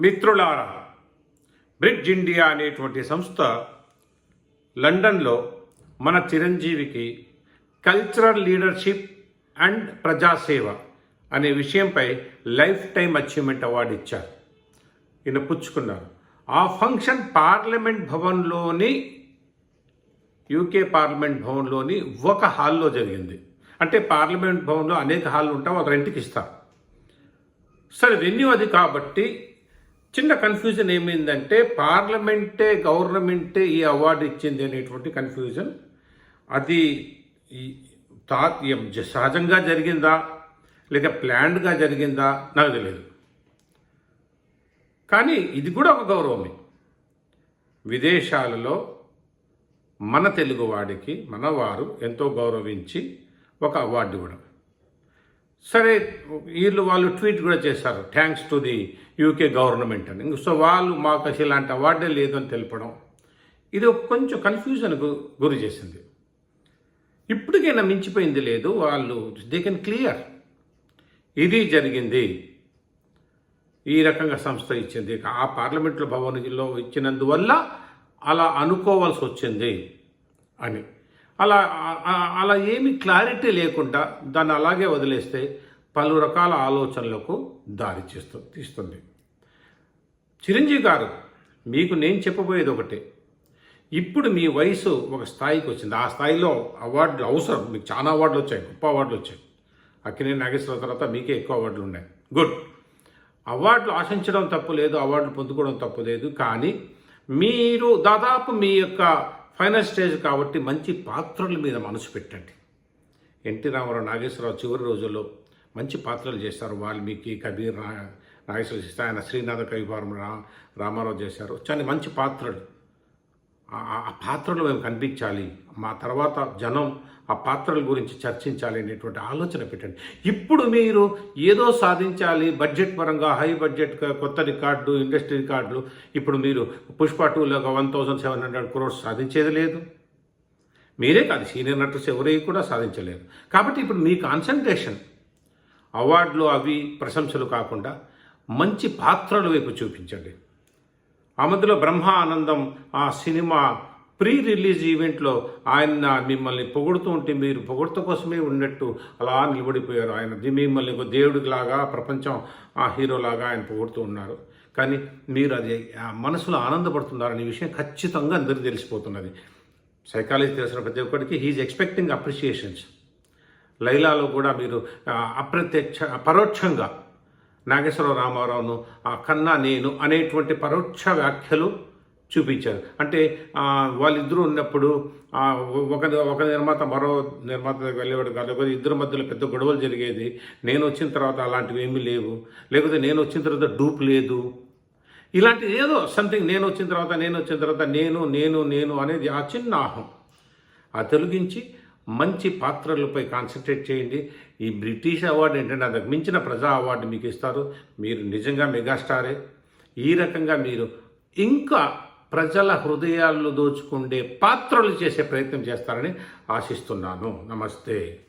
మిత్రులారా bridge India అనేటువంటి సంస్థ లండన్లో మన చిరంజీవికి కల్చరల్ లీడర్షిప్ అండ్ ప్రజాసేవ అనే విషయంపై లైఫ్ టైం అచీవ్మెంట్ అవార్డు ఇచ్చారు. ఈయన పుచ్చుకున్నారు. ఆ ఫంక్షన్ పార్లమెంట్ భవన్లోని యూకే పార్లమెంట్ భవన్లోని ఒక హాల్లో జరిగింది. అంటే పార్లమెంట్ భవన్లో అనేక హాల్లు ఉంటాం ఒక రెంట్కి ఇస్తారు. సరే వెన్యూ అది కాబట్టి చిన్న కన్ఫ్యూజన్ ఏమైందంటే పార్లమెంటే గవర్నమెంటే ఈ అవార్డు ఇచ్చింది అనేటువంటి కన్ఫ్యూజన్ అది తా జ- సహజంగా జరిగిందా? లేక ప్లాన్డ్గా జరిగిందా? నాకు తెలియదు కానీ ఇది కూడా ఒక గౌరవమే. విదేశాలలో మన తెలుగువాడికి మనవారు ఎంతో గౌరవించి ఒక అవార్డు ఇవ్వడం. సరే వీళ్ళు వాళ్ళు ట్వీట్ కూడా చేశారు thanks to the UK government అని. సో వాళ్ళు మాకు అసలు ఇలాంటి అవార్డే లేదు అని తెలపడం ఇది ఒక కొంచెం కన్ఫ్యూజన్కు గురి చేసింది. ఇప్పటికైనా మించిపోయింది లేదు వాళ్ళు దే కెన్ క్లియర్ ఇది జరిగింది. ఈ రకంగా సంస్థ ఇచ్చింది. ఆ పార్లమెంట్లో భవన్లో ఇచ్చినందువల్ల అలా అనుకోవాల్సి వచ్చింది అని. అలా అలా ఏమి క్లారిటీ లేకుండా దాన్ని అలాగే వదిలేస్తే పలు రకాల ఆలోచనలకు దారి చేస్తూ తీస్తుంది. చిరంజీవి గారు మీకు నేను చెప్పబోయేది ఒకటి. ఇప్పుడు మీ వయసు ఒక స్థాయికి వచ్చింది. ఆ స్థాయిలో అవార్డులు అవసరం. మీకు చాలా అవార్డులు వచ్చాయి. గొప్ప అవార్డులు వచ్చాయి. అక్కినే నాగేశ్వర తర్వాత మీకే ఎక్కువ అవార్డులు ఉన్నాయి. గుడ్ అవార్డులు ఆశించడం తప్పు లేదు. అవార్డులు పొందుకోవడం తప్పు లేదు. కానీ మీరు దాదాపు మీ యొక్క ఫైనల్ స్టేజ్ కాబట్టి మంచి పాత్రల మీద మనసు పెట్టండి. ఎన్టీ రామారావు నాగేశ్వరరావు చివరి రోజుల్లో మంచి పాత్రలు చేశారు. వాల్మీకి కబీర్ నాగేశ్వర నాగేశ్వరరావు ఆయన శ్రీనాథ కవిభారం రామారావు చేశారు. చాలా మంచి పాత్రలు. ఆ- పాత్రలు మేము కనిపించాలి. మా తర్వాత జనం ఆ పాత్రల గురించి చర్చించాలి అనేటువంటి ఆలోచన పెట్టండి. ఇప్పుడు మీరు ఏదో సాధించాలి బడ్జెట్ పరంగా హై బడ్జెట్ కొత్త రికార్డు ఇండస్ట్రీ రికార్డులు ఇప్పుడు మీరు పుష్ప టూలో one thousand seven hundred crores సాధించేది లేదు. మీరే కాదు సీనియర్ నటుస్ ఎవరే కూడా సాధించలేరు కాబట్టి ఇప్పుడు మీ కాన్సన్ట్రేషన్ అవార్డులు అవి ప్రశంసలు కాకుండా మంచి పాత్రల వైపు చూపించండి. ఆ మధ్యలో బ్రహ్మ ఆనందం ఆ సినిమా ప్రీ రిలీజ్ ఈవెంట్లో ఆయన మిమ్మల్ని పొగుడుతూ ఉంటే మీరు పొగుడుత కోసమే ఉన్నట్టు అలా నిలబడిపోయారు. ఆయన మిమ్మల్ని ఒక దేవుడిలాగా ప్రపంచం ఆ హీరోలాగా ఆయన పొగుడుతూ ఉన్నారు. కానీ మీరు అది మనసులో ఆనందపడుతున్నారనే విషయం ఖచ్చితంగా అందరికీ తెలిసిపోతున్నది. సైకాలజీ తెలిసిన ప్రతి ఒక్కరికి హీఈ్ ఎక్స్పెక్టింగ్ అప్రిషియేషన్స్. లైలాలో కూడా మీరు అప్రత్యక్ష పరోక్షంగా నాగేశ్వర రామారావును ఆ కన్నా నేను అనేటువంటి పరోక్ష వ్యాఖ్యలు చూపించారు. అంటే వాళ్ళిద్దరూ ఉన్నప్పుడు ఒక ఒక నిర్మాత మరో నిర్మాత దగ్గర వెళ్ళేవాడు కాదు. లేకపోతే ఇద్దరు మధ్యలో పెద్ద గొడవలు జరిగేది. నేను వచ్చిన తర్వాత అలాంటివి ఏమీ లేవు. లేకపోతే నేను వచ్చిన తర్వాత డూప్ లేదు. ఇలాంటి ఏదో సంథింగ్ నేను వచ్చిన తర్వాత నేను వచ్చిన తర్వాత నేను నేను నేను అనేది ఆ చిన్న ఆహం ఆ తొలగించి మంచి పాత్రలపై కాన్సన్ట్రేట్ చేయండి. ఈ బ్రిటిష్ అవార్డు ఏంటంటే అంతకు మించిన ప్రజా అవార్డు మీకు ఇస్తారు. మీరు నిజంగా మెగాస్టారే. ఈ రకంగా మీరు ఇంకా ప్రజల హృదయాల్లో దోచుకుండే పాత్రలు చేసే ప్రయత్నం చేస్తారని ఆశిస్తున్నాను. నమస్తే.